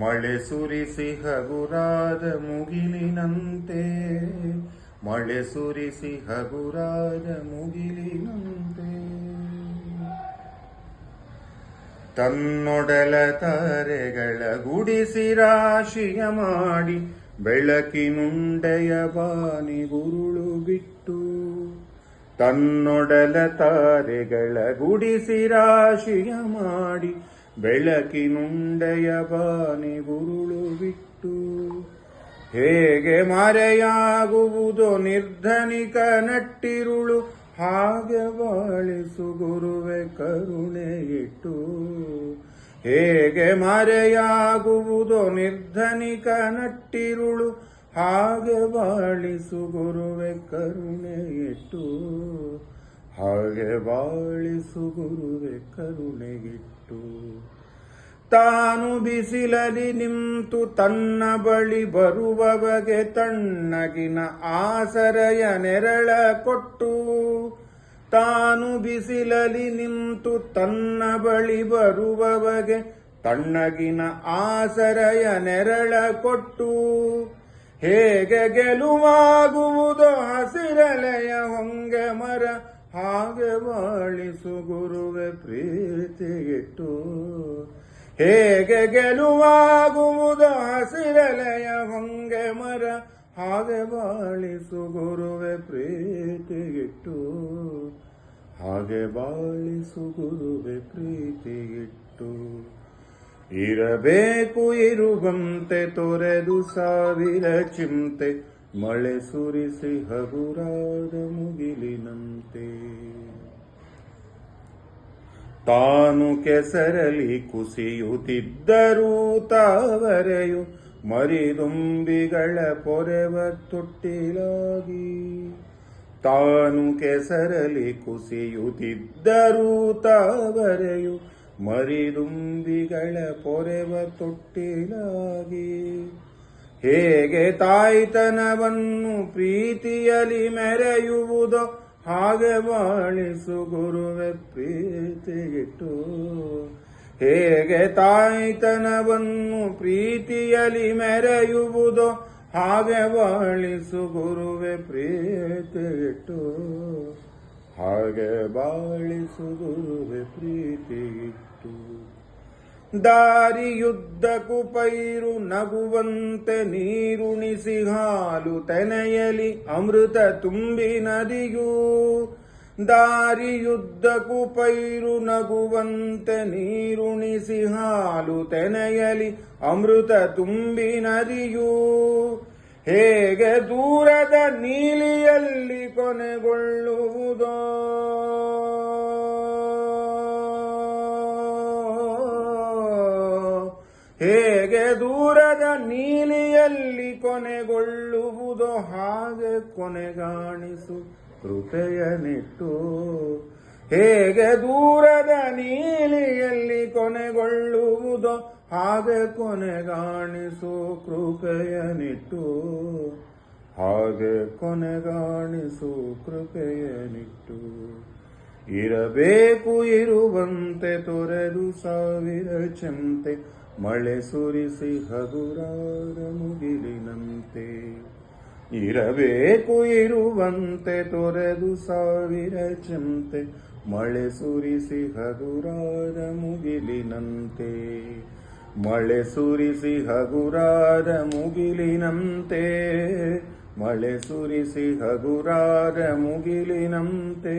ಮಳೆ ಸುರಿಸಿ ಹಗುರಾದ ಮುಗಿಲಿನಂತೆ, ಮಳೆ ಸುರಿಸಿ ಹಗುರಾದ ಮುಗಿಲಿನಂತೆ. ತನ್ನೊಡಲ ತಾರೆಗಳ ಗುಡಿಸಿ ರಾಶಿಯ ಮಾಡಿ ಬೆಳಕಿನುಂಡೆಯ ಬಾನಿ ಗುರುಳು ಬಿಟ್ಟು, ತನ್ನೊಡಲ ತಾರೆಗಳ ಗುಡಿಸಿ ರಾಶಿಯ ಮಾಡಿ ಬೆಳಕಿನುಂಡೆಯ ಬಾನಿ ಗುರುಳು ಬಿಟ್ಟು. ಹೇಗೆ ಮರೆಯಾಗುವುದು ನಿರ್ಧನಿಕ ನಟ್ಟಿರುಳು, ಹಾಗೆ ಬಾಳಿಸು ಗುರುವೆ ಕರುಣೆ ಇಟ್ಟು ಹೇಗೆ ಮರೆಯಾಗುವುದು ನಿರ್ಧನಿಕ ನಟ್ಟಿರುಳು, ಹಾಗೆ ಬಾಳಿಸು ಗುರುವೆ ಕರುಣೆ ಇಟ್ಟು ಹಾಗೆ ಬಾಳಿಸು ಗುರುವೆ ಕರುಣೆಗಿಟ್ಟು. ತಾನು ಬಿಸಿಲಲಿ ನಿಂತು ತನ್ನ ಬಳಿ ಬರುವವಗೆ ತಣ್ಣಗಿನ ಆಸರಯ ನೆರಳ ಕೊಟ್ಟು. ತಾನು ಬಿಸಿಲಲಿ ನಿಂತು ತನ್ನ ಬಳಿ ಬರುವವಗೆ ತಣ್ಣಗಿನ ಆಸರಯ ನೆರಳ ಕೊಟ್ಟು. ಹೇಗೆ ಗೆಲುವಾಗುವುದು ಹಸಿರಲೆಯ ಹೊಂಗೆ ಮರ ಹಾಗೆ ಬಾಳಿಸು ಗುರುವೆ ಪ್ರೀತಿಯಿಟ್ಟು ಹೇಗೆ ಗೆಲುವಾಗುವುದು ಹಸಿರಲೆಯ ಹೊಂಗೆ ಮರ, ಹಾಗೆ ಬಾಳಿಸು ಗುರುವೆ ಪ್ರೀತಿಯಿಟ್ಟು ಹಾಗೆ ಬಾಳಿಸು ಗುರುವೆ ಪ್ರೀತಿಯಿಟ್ಟು ಇರಬೇಕು ಇರುವಂತೆ ತೊರೆದು ಸಾವಿರ ಚಿಂತೆ ಮಳೆ ಸುರಿಸಿ ಹಗುರಾದ ಮುಗಿಲಿನಂತೆ. ತಾನು ಕೆಸರಲಿ ಕುಸಿಯುತ್ತಿದ್ದರೂ ತಾವರೆಯು ಮರಿದುಂಬಿಗಳ ಪೊರೆವ ತೊಟ್ಟಿಲಾಗಿ. ತಾನು ಕೆಸರಲಿ ಕುಸಿಯುತ್ತಿದ್ದರೂ ತಾವರೆಯು ಮರಿದುಂಬಿಗಳ ಪೊರೆವ ತೊಟ್ಟಿಲಾಗಿ. ಹೇಗೆ ತಾಯ್ತನವನ್ನು ಪ್ರೀತಿಯಲಿ ಮೆರೆಯುವುದೋ ಹಾಗೆ ಬಾಳಿಸು ಗುರುವೆ ಪ್ರೀತಿಯಿಟ್ಟು ಹೇಗೆ ತಾಯ್ತನವನ್ನು ಪ್ರೀತಿಯಲಿ ಮೆರೆಯುವುದೋ ಹಾಗೆ ಬಾಳಿಸು ಗುರುವೆ ಪ್ರೀತಿಯಿಟ್ಟು ಹಾಗೆ ಬಾಳಿಸು ಗುರುವೆ ಪ್ರೀತಿಯಿಟ್ಟು ದಾರಿಯುದ್ದಕ್ಕೂ ಪೈರು ನಗುವಂತೆ ನೀರುಣಿಸಿ ಹಾಲು ತೆನೆಯಲಿ ಅಮೃತ ತುಂಬಿ ನದಿಯೂ. ದಾರಿಯುದ್ದಕ್ಕೂ ಪೈರು ನಗುವಂತೆ ನೀರುಣಿಸಿ ಹಾಲು ತೆನೆಯಲಿ ಅಮೃತ ತುಂಬಿ ನದಿಯೂ. ಹೇಗೆ ದೂರದ ನೀಲಿಯಲ್ಲಿ ಕೊನೆಗೊಳ್ಳುವುದೋ. ಹೇಗೆ ದೂರದ ನೀಲಿಯಲ್ಲಿ ಕೊನೆಗೊಳ್ಳುವುದೋ ಹಾಗೆ ಕೊನೆಗಾಣಿಸು ಕೃಪೆಯನಿಟ್ಟು ಹೇಗೆ ದೂರದ ನೀಲಿಯಲ್ಲಿ ಕೊನೆಗೊಳ್ಳುವುದೋ ಹಾಗೆ ಕೊನೆಗಾಣಿಸು ಕೃಪೆಯನಿಟ್ಟು ಹಾಗೆ ಕೊನೆಗಾಣಿಸು ಕೃಪೆಯನಿಟ್ಟು ಇರಬೇಕು ಇರುವಂತೆ ತೊರೆದು ಸಾವಿರ ಚಂತೆ, ಮಳೆ ಸುರಿಸಿ ಹಗುರಾದ ಮುಗಿಲಿನಂತೆ. ಇರಬೇಕು ಇರುವಂತೆ ತೊರೆದು ಸಾವಿರ ಚಂತೆ, ಮಳೆ ಸುರಿಸಿ ಹಗುರಾದ ಮುಗಿಲಿನಂತೆ. ಮಳೆ ಸುರಿಸಿ ಹಗುರಾದ ಮುಗಿಲಿನಂತೆ, ಮಳೆ ಸುರಿಸಿ ಹಗುರಾದ ಮುಗಿಲಿನಂತೆ.